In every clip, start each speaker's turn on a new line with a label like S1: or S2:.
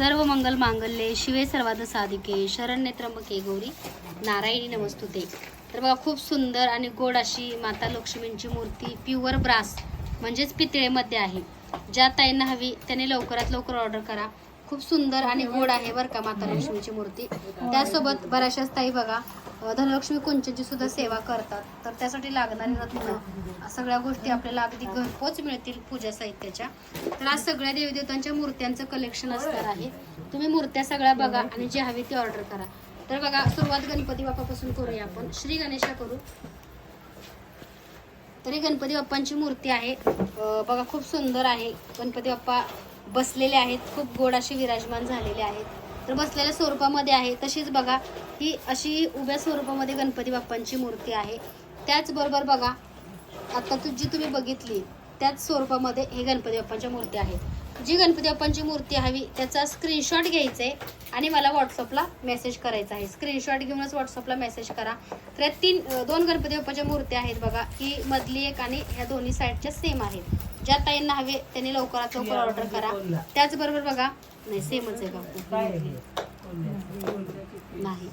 S1: सर्व मंगल मांगल्ये शिवे सर्वाद साधिके शरण्य त्र्यंबके गौरी नारायणी नमस्तुते. तर बघा खूप सुंदर आणि गोड अशी माता लक्ष्मींची मूर्ती प्युअर ब्रास म्हणजेच पितळेमध्ये आहे. ज्या ताईंना हवी त्याने लवकरात लवकर ऑर्डर करा. खूप सुंदर आणि गोड आहे बरं का माता लक्ष्मीची मूर्ती. त्यासोबत बऱ्याचशाच ताई बघा धनलक्ष्मी कुंचची सुद्धा सेवा करतात. तर त्यासाठी लागणारी रत्न सगळ्या गोष्टी आपल्याला अगदी घरपोच मिळतील पूजा साहित्याच्या. तर आज सगळ्या देवीदेवतांच्या मूर्त्यांचं कलेक्शन असणार आहे. तुम्ही मूर्त्या सगळ्या बघा आणि जी हवी ती ऑर्डर करा. तर बघा सुरुवात गणपती बाप्पापासून करूया आपण. श्री गणेशा करू. तरी गणपती बाप्पांची मूर्ती आहे. बघा खूप सुंदर आहे. गणपती बाप्पा बसलेले आहेत. खूप गोड असे विराजमान झालेले आहेत. तर बसलेल्या स्वरूपामध्ये आहे. तशीच बघा ही अशी उभ्या स्वरूपामध्ये गणपती बाप्पांची मूर्ती आहे. त्याचबरोबर बघा आता तू जी तुम्ही बघितली त्याच स्वरूपामध्ये हे गणपती बाप्पांच्या मूर्ती आहेत. जी गणपती बाप्पांची मूर्ती हवी त्याचा स्क्रीनशॉट घ्यायचा आहे आणि मला व्हॉट्सअपला मेसेज करायचा आहे. स्क्रीनशॉट घेऊनच व्हॉट्सअपला मेसेज करा. तर या तीन दोन गणपती बाप्पाच्या मूर्त्या आहेत बघा. ही मधली एक आणि ह्या दोन्ही साईडच्या सेम आहेत. ज्या ताईंना हवे त्यांनी लवकरात लवकर ऑर्डर करा. त्याचबरोबर बघा नाही सेमच आहे का? नाही.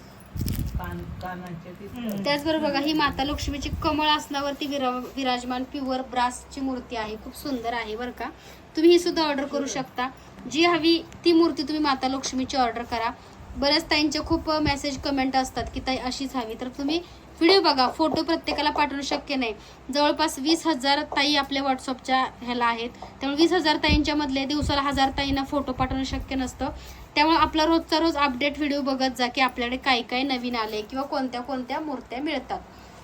S1: त्याचबरोबर बघा ही माता लक्ष्मीची कमळ आसनावरती विरा विराजमान प्युअर ब्रासची मूर्ती आहे. खूप सुंदर आहे बरं का. तुम्ही ही सुद्धा ऑर्डर करू शकता. जी हवी ती मूर्ती तुम्ही माता लक्ष्मीची ऑर्डर करा. बऱ्याच ताईंचे खूप मेसेज कमेंट असतात की ताई अशीच हवी. तर तुम्ही व्हिडिओ बघा फोटो प्रत्येकाला पाठवणं शक्य नाही. जवळपास वीस हजार ताई आपल्या व्हॉट्सअपच्या ह्याला आहेत. त्यामुळे वीस हजार ताईंच्यामधले दिवसाला हजार ताईंना फोटो पाठवणं शक्य नसतं. त्यामुळे आपला रोजचा रोज अपडेट व्हिडिओ बघत जा की आपल्याकडे काय काय नवीन आले किंवा कोणत्या कोणत्या मूर्त्या मिळतात.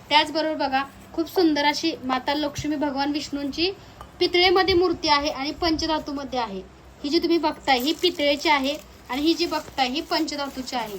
S1: त्याचबरोबर बघा खूप सुंदर अशी माता लक्ष्मी भगवान विष्णूंची पितळेमध्ये मूर्ती आहे आणि पंचधातूमध्ये आहे. ही जी तुम्ही बघताय ही पितळेची आहे आणि ही जी बघताय ही पंचधातूची आहे.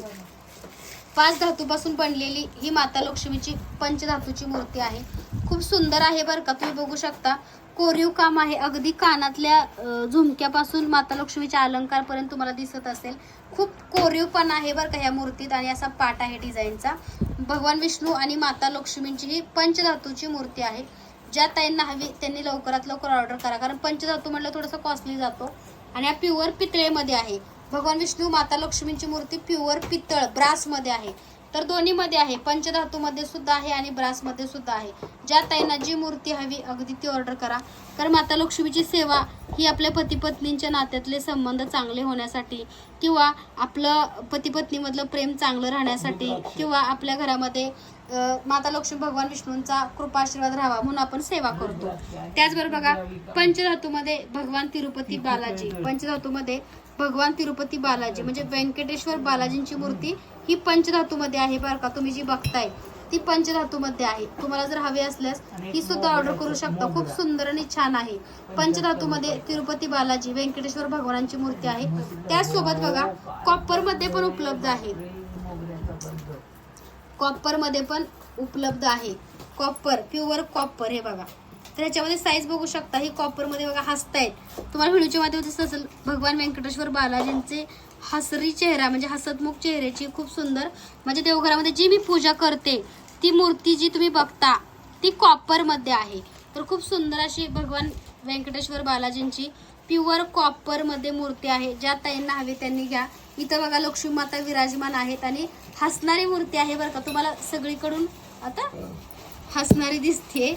S1: पाच धातूपासून बनलेली ही माता लक्ष्मीची पंचधातूची मूर्ती आहे. खूप सुंदर आहे बरं का तुम्ही बघू शकता. कोरीव काम आहे. अगदी कानातल्या झुमक्यापासून माता लक्ष्मीच्या अलंकारपर्यंत तुम्हाला दिसत असेल. खूप कोरीव पण आहे बरं का ह्या मूर्तीत आणि असा पाट आहे डिझाईनचा. भगवान विष्णू आणि माता लक्ष्मींची ही पंचधातूची मूर्ती आहे. ज्या ताईंना हवी त्यांनी लवकरात लवकर ऑर्डर करा. कारण पंचधातू म्हटलं थोडंसं कॉस्टली जातो. आणि हा प्युअर पितळेमध्ये आहे. भगवान विष्णू माता लक्ष्मींची मूर्ती प्युअर पितळ ब्रासमध्ये आहे. तर दोन्हीमध्ये आहे. पंचधातूमध्ये सुद्धा आहे आणि ब्रासमध्ये सुद्धा आहे. ज्या ताईंना जी मूर्ती हवी अगदी ती ऑर्डर करा. कारण माता लक्ष्मीची सेवा ही आपल्या पती पत्नींच्या नात्यातले संबंध चांगले होण्यासाठी किंवा आपलं पती पत्नीमधलं प्रेम चांगलं राहण्यासाठी किंवा आपल्या घरामध्ये माता लक्ष्मी भगवान विष्णूंचा कृपाशीर्वाद राहावा म्हणून आपण सेवा करतो. त्याचबरोबर बघा पंचधातूमध्ये भगवान तिरुपती बालाजी. पंचधातूमध्ये भगवान तिरुपती बालाजी म्हणजे व्यंकटेश्वर बालाजींची मूर्ती ही पंचधातूमध्ये आहे बरं का तुम्ही जी बघताय ती पंचधातूमध्ये आहे. तुम्हाला जर हवी असल्यास ही सुद्धा ऑर्डर करू शकता. खूप सुंदर आणि छान आहे. पंचधातूमध्ये तिरुपती बालाजी व्यंकटेश्वर भगवानांची मूर्ती आहे. त्याचसोबत बघा कॉपरमध्ये पण उपलब्ध आहे. कॉपरमध्ये पण उपलब्ध आहे. कॉपर प्युअर कॉपर हे बघा. तर ह्याच्यामध्ये साईज बघू शकता. ही कॉपरमध्ये बघा बघा हसतायत. तुम्हाला व्हिडिओच्या माध्यमातून दिसत असेल भगवान व्यंकटेश्वर बालाजींचे हसरी चेहरा म्हणजे हसतमुख चेहऱ्याची खूप सुंदर म्हणजे देवघरामध्ये जी मी पूजा करते ती मूर्ती जी तुम्ही बघता ती कॉपरमध्ये आहे. तर खूप सुंदर अशी भगवान व्यंकटेश्वर बालाजींची प्युअर कॉपरमध्ये मूर्ती आहे. ज्या ताईंना हवी त्यांनी घ्या. इथं बघा लक्ष्मी माता विराजमान आहेत आणि हसणारी मूर्ती आहे बरं का. तुम्हाला सगळीकडून आता हसणारी दिसते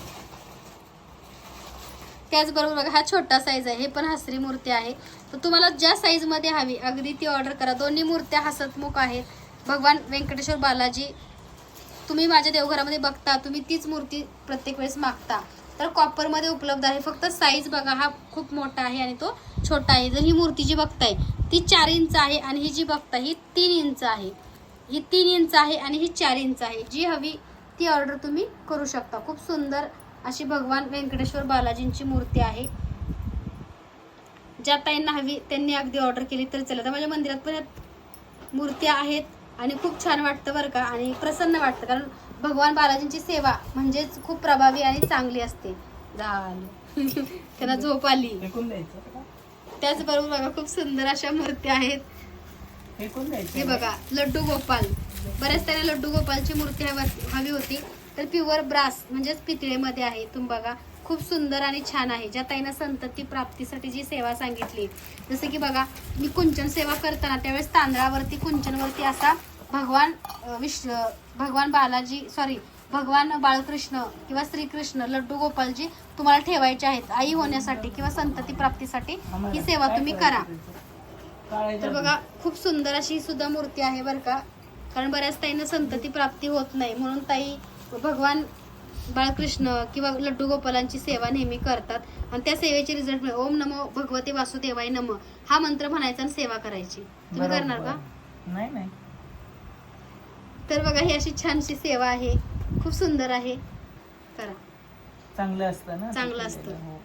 S1: त्याचबरोबर बघा हा छोटा साईज आहे हे पण हसरी मूर्ती आहे. तर तुम्हाला ज्या साईजमध्ये हवी अगदी ती ऑर्डर करा. दोन्ही मूर्त्या हसतमुख आहेत. भगवान व्यंकटेश्वर बालाजी तुम्ही माझ्या देवघरामध्ये बघता तुम्ही तीच मूर्ती प्रत्येक वेळेस मागता. तर कॉपरमध्ये उपलब्ध आहे. फक्त साईज बघा हा खूप मोठा आहे आणि तो छोटा आहे. जर ही मूर्ती जी बघताय ती चार इंच आहे आणि ही जी बघताय ही तीन इंच आहे. ही तीन इंच आहे आणि ही चार इंच आहे. जी हवी ती ऑर्डर तुम्ही करू शकता. खूप सुंदर अशी भगवान व्यंकटेश्वर बालाजींची मूर्ती आहे. ज्या ताईंना हवी त्यांनी अगदी ऑर्डर केली तर चला तर माझ्या मंदिरात पण यात मूर्त्या आहेत आणि खूप छान वाटतं बरं का आणि प्रसन्न वाटतं. कारण भगवान बालाजींची सेवा म्हणजेच खूप प्रभावी आणि चांगली असते. झालं. त्यांना झोप आली? त्याचबरोबर बघा खूप सुंदर अशा मूर्त्या आहेत. हे बघा लड्डू गोपाल. बऱ्याच त्यांना लड्डू गोपालची मूर्ती हवी होती. तर प्युअर ब्रास म्हणजेच पितळेमध्ये आहे. तुम्ही बघा खूप सुंदर आणि छान आहे. ज्या ताईनं संतती प्राप्तीसाठी जी सेवा सांगितली जसं की बघा मी कुंचन सेवा करताना त्यावेळेस तांदळावरती कुंचनवरती असा भगवान विश्व विश भगवान बालाजी सॉरी भगवान बाळकृष्ण किंवा श्रीकृष्ण लड्डू गोपालजी तुम्हाला ठेवायचे आहेत आई होण्यासाठी किंवा संतती प्राप्तीसाठी ही सेवा तुम्ही करा. तर बघा खूप सुंदर अशी सुद्धा मूर्ती आहे बरं का. कारण बऱ्याच ताईंना संतती प्राप्ती होत नाही. म्हणून ताई भगवान बाळकृष्ण किंवा लड्डू गोपालांची सेवा नेहमी करतात. आणि त्या सेवेचे रिझल्ट मिळेल ओम नमो भगवते वासुदेवाय नम हा मंत्र म्हणायचा आणि सेवा करायची. तुम्ही करणार का?
S2: नाही नाही.
S1: तर बघा ही अशी छानशी सेवा आहे. खूप सुंदर आहे. करा.
S2: चांगलं असतं ना?
S1: चांगलं असतं.
S2: हो.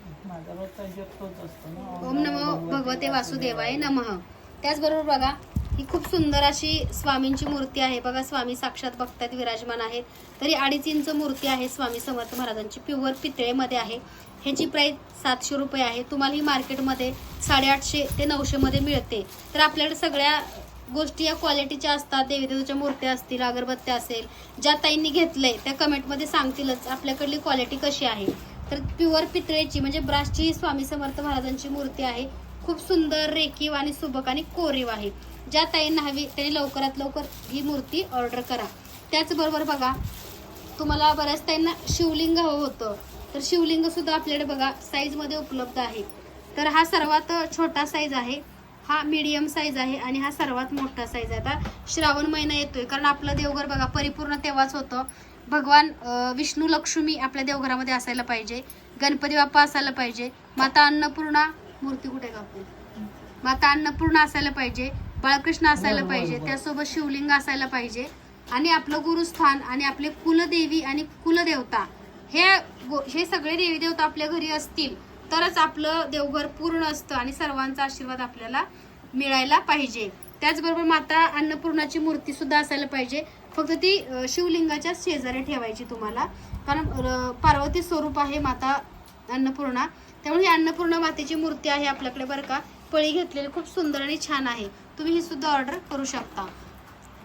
S1: ओम नमो भगवते वासुदेवाय. नमः. त्याचबरोबर बघा ही खूप सुंदर अशी स्वामींची मूर्ती आहे. बघा स्वामी साक्षात बघतात विराजमान आहेत. तरी अडीच इंच मूर्ती आहे स्वामी समर्थ महाराजांची. प्युअर पितळेमध्ये आहे. ह्याची प्राईस सातशे रुपये आहे. तुम्हाला ही मार्केटमध्ये साडेआठशे ते नऊशेमध्ये मिळते. तर आपल्याकडे सगळ्या गोष्टी या क्वालिटीच्या असतात. देवीदेवीच्या मूर्त्या असतील अगरबत्त्या असेल. ज्या ताईंनी घेतलंय त्या कमेंटमध्ये सांगतीलच आपल्याकडली क्वालिटी कशी आहे. तर प्युअर पितळेची म्हणजे ब्रासची स्वामी समर्थ महाराजांची मूर्ती आहे. खूप सुंदर रेखीव आणि सुबक आणि कोरीव आहे. ज्या ताईंना हवी त्यांनी लवकरात लवकर ही मूर्ती ऑर्डर करा. त्याचबरोबर बघा तुम्हाला बऱ्याच ताईंना शिवलिंग हवं होतं. तर शिवलिंग सुद्धा आपल्याकडे बघा साईजमध्ये उपलब्ध आहे. तर हा सर्वात छोटा साईज आहे. हा मीडियम साईज आहे आणि हा सर्वात मोठा साईज आहे. आता श्रावण महिना येतोय कारण आपलं देवघर बघा परिपूर्ण तेव्हाच होतं. भगवान विष्णू लक्ष्मी आपल्या देवघरामध्ये असायला पाहिजे. गणपती बाप्पा असायला पाहिजे. माता अन्नपूर्णा मूर्ती कुठे आहे का माता अन्नपूर्णा असायला पाहिजे. बाळकृष्ण असायला पाहिजे त्यासोबत शिवलिंग असायला पाहिजे. आणि आपलं गुरुस्थान आणि आपले कुलदेवी आणि कुलदेवता हे गो- हे सगळे देवी देवता आपल्या घरी असतील तरच आपलं देवघर पूर्ण असतं आणि सर्वांचा आशीर्वाद आपल्याला मिळायला पाहिजे. त्याचबरोबर माता अन्नपूर्णाची मूर्ती सुद्धा असायला पाहिजे. फक्त ती शिवलिंगाच्या शेजारी ठेवायची तुम्हाला. कारण पार्वती स्वरूप आहे माता अन्नपूर्णा. त्यामुळे ही अन्नपूर्णा मातेची मूर्ती आहे आपल्याकडे बरं का. पळी घेतलेली खूप सुंदर आणि छान आहे. तुम्ही ही सुद्धा ऑर्डर करू शकता.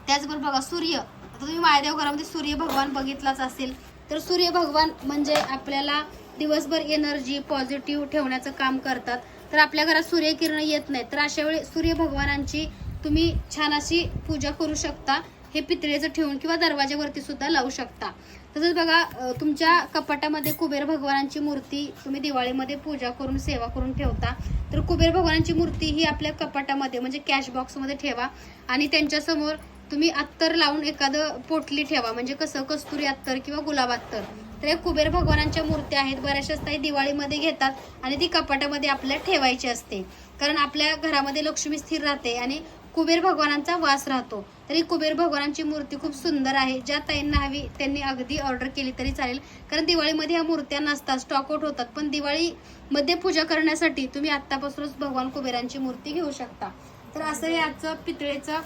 S1: त्याचबरोबर बघा सूर्य. आता तुम्ही महादेव घरामध्ये सूर्य भगवान बघितलाच असेल तर सूर्य भगवान म्हणजे आपल्याला दिवसभर एनर्जी पॉझिटिव्ह ठेवण्याचं काम करतात. तर आपल्या घरात सूर्यकिरण येत नाही तर अशा वेळी सूर्य भगवानांची तुम्ही छान अशी पूजा करू शकता. हे पितळेचं ठेवून किंवा दरवाज्यावरती सुद्धा लावू शकता. तसंच बघा तुमच्या कपाटामध्ये कुबेर भगवानांची मूर्ती तुम्ही दिवाळीमध्ये पूजा करून सेवा करून ठेवता तर कुबेर भगवानांची मूर्ती ही आपल्या कपाटामध्ये म्हणजे कॅश बॉक्समध्ये ठेवा आणि त्यांच्यासमोर तुम्ही अत्तर लावून एखादं पोटली ठेवा म्हणजे कसं कस्तुरी अत्तर किंवा गुलाब अत्तर. तर या कुबेर भगवानांच्या मूर्त्या आहेत बऱ्याचशाच काही दिवाळीमध्ये घेतात आणि ती कपाटामध्ये आपल्याला ठेवायची असते. कारण आपल्या घरामध्ये लक्ष्मी स्थिर राहते आणि कुबेर भगवानांचा वास राहतो. तरी कुबेर भगवानांची मूर्ती खूप सुंदर आहे. ज्या ताईंना हवी त्यांनी अगदी ऑर्डर केली तरी चालेल. कारण दिवाळीमध्ये ह्या मूर्त्या नसतात स्टॉकआउट होतात. पण दिवाळीमध्ये पूजा करण्यासाठी तुम्ही आत्तापासूनच भगवान कुबेरांची मूर्ती घेऊ शकता. तर असं हे आजचं पितळेचं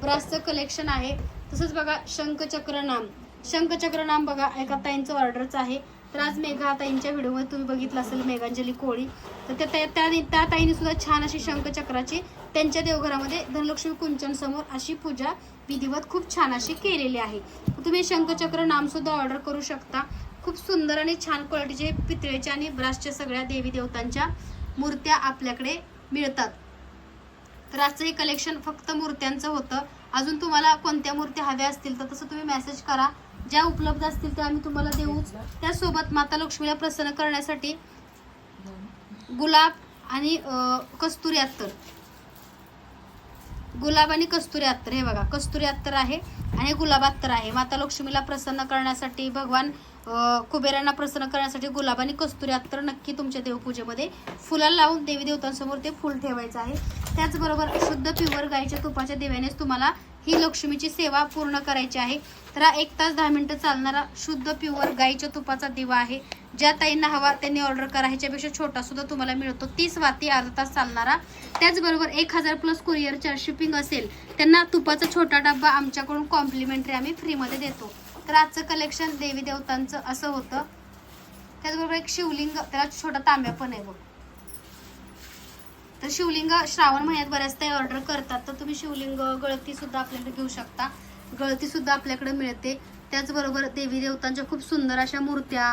S1: ब्रासचं कलेक्शन आहे. तसंच बघा शंखचक्र नाम शंखचक्र नाम बघा एका ताईंचं ऑर्डरचं आहे. तर आज मेघा ताईंच्या व्हिडिओमध्ये तुम्ही बघितलं असेल मेघांजली कोळी. तर त्या त्या त्या ताईने सुद्धा छान अशी शंखचक्राची त्यांच्या देवघरामध्ये धनलक्ष्मी कुंचनसमोर अशी पूजा विधिवत खूप छान अशी केलेली आहे. तुम्ही शंखचक्र नामसुद्धा ऑर्डर करू शकता. खूप सुंदर आणि छान क्वालिटीचे पितळेच्या आणि ब्रासच्या सगळ्या देवी देवतांच्या मूर्त्या आपल्याकडे मिळतात. तर आजचं हे कलेक्शन फक्त मूर्त्यांचं होतं. अजून तुम्हाला कोणत्या मूर्त्या हव्या असतील तर तसं तुम्ही मेसेज करा. ज्या उपलब्ध असतील त्या आम्ही तुम्हाला देऊच त्यासोबत माता लक्ष्मीला प्रसन्न करण्यासाठी गुलाब आणि कस्तुरी अत्तर. गुलाब आणि कस्तुरी अत्तर हे बघा. कस्तुरी अत्तर आहे आणि गुलाब अत्तर आहे. माता लक्ष्मीला प्रसन्न करण्यासाठी भगवान कुबेरांना प्रसन्न करण्यासाठी गुलाब आणि कस्तुरी अत्तर नक्की तुमच्या देवपूजेमध्ये फुला लावून देवी देवतांसमोर ते फुल ठेवायचं आहे. त्याचबरोबर शुद्ध प्युअर गाईच्या तुपाच्या दिव्यानेच तुम्हाला ही लक्ष्मीची सेवा पूर्ण करायची आहे. तर हा एक तास दहा मिनटं चालणारा शुद्ध प्युअर गाईच्या तुपाचा दिवा आहे. ज्या ताईंना हवा त्यांनी ऑर्डर करा. ह्याच्यापेक्षा छोटा सुद्धा तुम्हाला मिळतो. तीस वाती अर्धा तास चालणारा. त्याचबरोबर एक हजार प्लस कुरिअर चार्ज शिपिंग असेल त्यांना तुपाचा छोटा डब्बा आमच्याकडून कॉम्प्लिमेंटरी आम्ही फ्रीमध्ये देतो. तर आजचं कलेक्शन देवी देवतांचं असं होतं. त्याचबरोबर एक शिवलिंग त्याला छोटा तांब्या पण आहे बघ. तर शिवलिंग श्रावण महिन्यात बऱ्याच ऑर्डर करतात. तर तुम्ही शिवलिंग गळती सुद्धा आपल्याकडे घेऊ शकता. गळती सुद्धा आपल्याकडे मिळते. त्याचबरोबर देवी देवतांच्या खूप सुंदर अशा मूर्त्या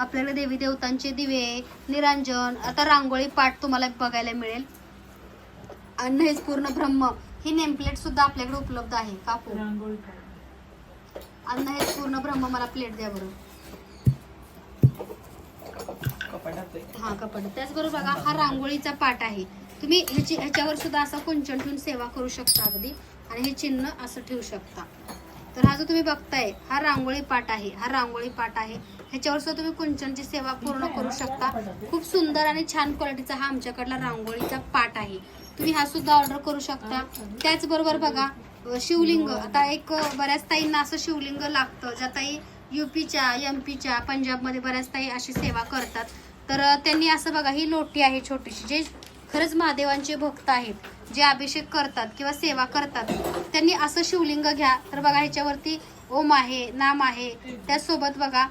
S1: आपल्याकडे देवी देवतांचे दिवे निरांजन आता रांगोळी पाठ तुम्हाला बघायला मिळेल. अन्न हेच पूर्ण ब्रह्म ही नेमप्लेट सुद्धा आपल्याकडे उपलब्ध आहे. कापू. अन्न हेच पूर्ण ब्रह्म मला प्लेट द्या बरं.
S2: कपाटात आहे.
S1: हा कपड त्याचबरोबर बघा हा रांगोळीचा पाठ आहे. तुम्ही ह्याची ह्याच्यावर सुद्धा असा कुंचन ठेवून सेवा करू शकता अगदी. आणि हे चिन्ह असं ठेवू शकता. तर हा जो तुम्ही बघताय हा रांगोळी पाठ आहे. हा रांगोळी पाठ आहे. ह्याच्यावर सुद्धा तुम्ही कुंचनची सेवा पूर्ण करू शकता. खूप सुंदर आणि छान क्वालिटीचा हा आमच्याकडला रांगोळीचा पाठ आहे. तुम्ही हा सुद्धा ऑर्डर करू शकता. त्याचबरोबर बघा शिवलिंग. आता एक बऱ्याच ताईंना असं शिवलिंग लागतं ज्या ताई युपीच्या एम पीच्या पंजाबमध्ये बऱ्याच ताई अशी सेवा करतात. तर त्यांनी असं बघा ही लोटी आहे छोटीशी जे खरंच महादेवांचे भक्त आहेत जे अभिषेक करतात किंवा सेवा करतात. त्यांनी असं शिवलिंग घ्या तर बघा ह्याच्यावरती ओम आहे नाम आहे. त्यासोबत बघा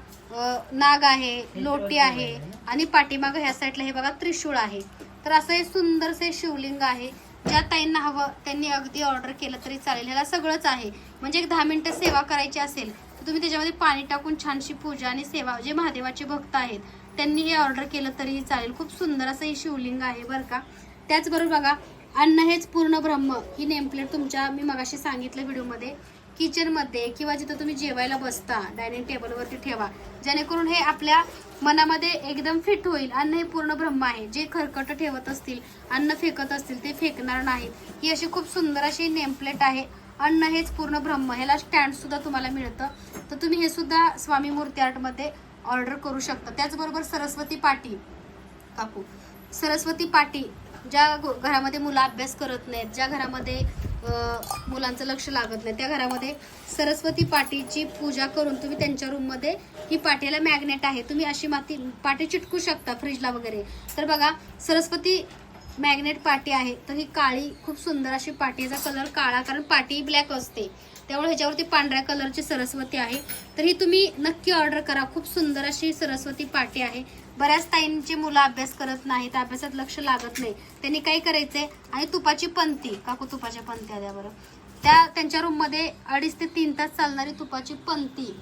S1: नाग आहे लोटी आहे आणि पाठीमागं ह्या साईडला हे बघा त्रिशूळ आहे. तर असं हे सुंदरसे शिवलिंग आहे. ज्या ताईंना हवं त्यांनी अगदी ऑर्डर केलं तरी चालेल. ह्याला सगळंच आहे. म्हणजे एक दहा मिनटं सेवा करायची असेल तर तुम्ही त्याच्यामध्ये पाणी टाकून छानशी पूजा आणि सेवा जे महादेवाचे भक्त आहेत त्यांनी हे ऑर्डर केलं तरीही चालेल. खूप सुंदर असं हे शिवलिंग आहे बरं का. त्याचबरोबर बघा अन्न हेच पूर्ण ब्रह्म ही नेमप्लेट तुमच्या मी मगाशी सांगितलं व्हिडिओमध्ये. किचनमध्ये किंवा जिथं तुम्ही जेवायला बसता डायनिंग टेबलवरती ठेवा. जेणेकरून हे आपल्या मनामध्ये एकदम फिट होईल. अन्न हे पूर्ण ब्रह्म आहे. जे खरकट ठेवत असतील अन्न फेकत असतील ते फेकणार नाहीत. ही अशी खूप सुंदर अशी नेमप्लेट आहे. अन्न हेच पूर्ण ब्रह्म. ह्याला स्टँडसुद्धा तुम्हाला मिळतं. तर तुम्ही हे सुद्धा स्वामी मूर्ती आर्टमध्ये ऑर्डर करू शकता. त्याचबरोबर सरस्वती पाटी काकू सरस्वती पाटी ज्या घरामध्ये मुलं अभ्यास करत नाहीत ज्या घरामध्ये मुलांचं लक्ष लागत नाही त्या घरामध्ये सरस्वती पाटीची पूजा करून तुम्ही त्यांच्या रूममध्ये ही पाटीला मॅग्नेट आहे. तुम्ही अशी माती पाटी चिटकू शकता फ्रीजला वगैरे. तर बघा सरस्वती मॅग्नेट पाटी आहे. तर ही काळी खूप सुंदर अशी पाटीचा कलर काळा कारण पाटी ब्लॅक असते. त्यामुळे ह्याच्यावरती पांढऱ्या कलरची सरस्वती आहे. तर ही तुम्ही नक्की ऑर्डर करा. खूप सुंदर अशी सरस्वती पाटी आहे. बऱ्याच ताईंची मुलं अभ्यास करत नाहीत अभ्यासात लक्ष लागत नाही. त्यांनी काय करायचंय? आणि तुपाची पंथी काकू तुपाच्या पंथ्या द्या बरं. त्या त्यांच्या रूममध्ये अडीच ते तीन तास चालणारी तुपाची पंथी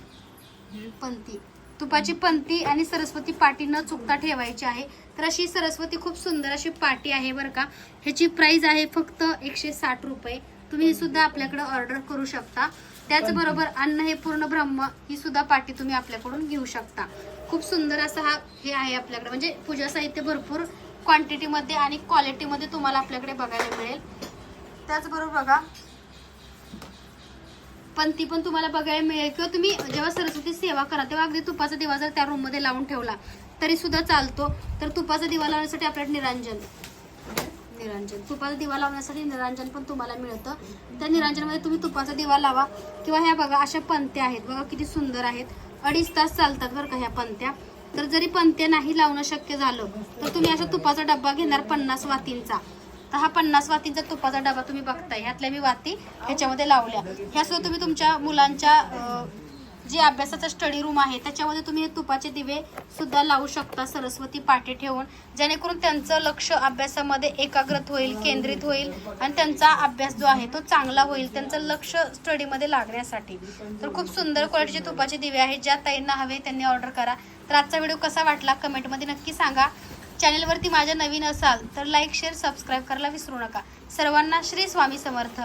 S1: पंथी तुपाची पंथी आणि सरस्वती पाटी न चुकता ठेवायची आहे. तर अशी सरस्वती खूप सुंदर अशी पाटी आहे बरं का. ह्याची प्राईज आहे फक्त एकशे साठ रुपये. तुम्ही ही सुद्धा आपल्याकडे ऑर्डर करू शकता. त्याचबरोबर अन्न हे पूर्ण ब्रह्म ही सुद्धा पाटी तुम्ही आपल्याकडून घेऊ शकता. खूप सुंदर असा हा हे आहे आपल्याकडे. म्हणजे पूजा साहित्य भरपूर क्वांटिटीमध्ये आणि क्वालिटीमध्ये तुम्हाला आपल्याकडे बघायला मिळेल. त्याचबरोबर बघा. पण ती पण तुम्हाला बघायला मिळेल. किंवा तुम्ही जेव्हा सरस्वती सेवा करा तेव्हा अगदी तुपाचा दिवा जर त्या रूममध्ये लावून ठेवला तरी सुद्धा चालतो. तर तुपाचा दिवा लावण्यासाठी आपल्याकडे निरांजन. निरांजन. तुपाचा दिवा लावण्यासाठी निरांजन पण तुम्हाला मिळतं. त्या निरांजनमध्ये तुम्ही तुपाचा दिवा लावा. किंवा ह्या बघा अशा पंत्या आहेत. बघा किती सुंदर आहेत. अडीच तास चालतात बरं का ह्या पंत्या. तर जरी पंत्या नाही लावणं शक्य झालं तर तुम्ही असा तुपाचा डब्बा घेणार पन्नास वातींचा. तर हा पन्नास वातींचा तुपाचा डबा तुम्ही बघताय. ह्यातल्या मी वाती ह्याच्यामध्ये लावल्या. ह्या सुद्धा तुम्ही तुमच्या मुलांच्या जे अभ्यासाचा स्टडी रूम आहे त्याच्यामध्ये तुम्ही हे तुपाचे दिवे सुद्धा लावू शकता सरस्वती पाठी ठेवून. जेणेकरून त्यांचं लक्ष अभ्यासामध्ये एकाग्रत होईल केंद्रित होईल आणि त्यांचा अभ्यास जो आहे तो चांगला होईल त्यांचं लक्ष स्टडीमध्ये लागण्यासाठी. तर खूप सुंदर क्वालिटीचे तुपाचे दिवे आहेत ज्या ताईंना हवे त्यांनी ऑर्डर करा. तर आजचा व्हिडिओ कसा वाटला कमेंटमध्ये नक्की सांगा. चॅनलवरती माझ्या नवीन असाल तर लाईक शेअर सबस्क्राईब करायला विसरू नका. सर्वांना श्री स्वामी समर्थ.